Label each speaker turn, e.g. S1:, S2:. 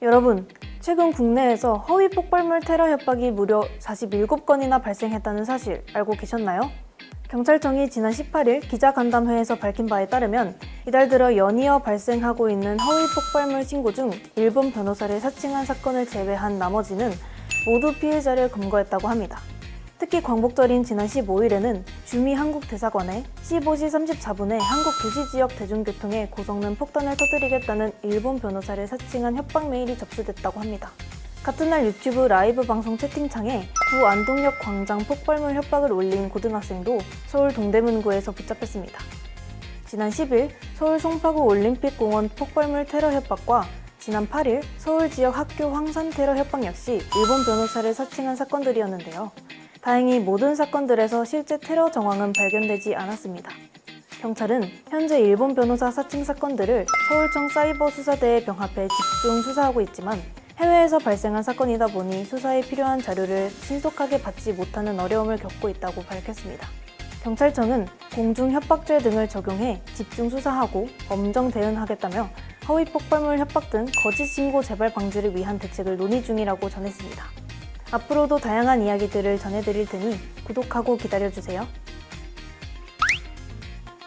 S1: 여러분, 최근 국내에서 허위 폭발물 테러 협박이 무려 47건이나 발생했다는 사실 알고 계셨나요? 경찰청이 지난 18일 기자간담회에서 밝힌 바에 따르면 이달 들어 연이어 발생하고 있는 허위 폭발물 신고 중 일본 변호사를 사칭한 사건을 제외한 나머지는 모두 피해자를 검거했다고 합니다. 특히 광복절인 지난 15일에는 주미 한국대사관에 15시 34분에 한국 도시 지역 대중교통에 고성능 폭탄을 터뜨리겠다는 일본 변호사를 사칭한 협박 메일이 접수됐다고 합니다. 같은 날 유튜브 라이브 방송 채팅창에 구 안동역 광장 폭발물 협박을 올린 고등학생도 서울 동대문구에서 붙잡혔습니다. 지난 10일 서울 송파구 올림픽공원 폭발물 테러 협박과 지난 8일 서울 지역 학교 황산 테러 협박 역시 일본 변호사를 사칭한 사건들이었는데요. 다행히 모든 사건들에서 실제 테러 정황은 발견되지 않았습니다. 경찰은 현재 일본 변호사 사칭 사건들을 서울청 사이버 수사대에 병합해 집중 수사하고 있지만 해외에서 발생한 사건이다 보니 수사에 필요한 자료를 신속하게 받지 못하는 어려움을 겪고 있다고 밝혔습니다. 경찰청은 공중협박죄 등을 적용해 집중 수사하고 엄정 대응하겠다며 허위 폭발물 협박 등 거짓 신고 재발 방지를 위한 대책을 논의 중이라고 전했습니다. 앞으로도 다양한 이야기들을 전해드릴 테니 구독하고 기다려주세요.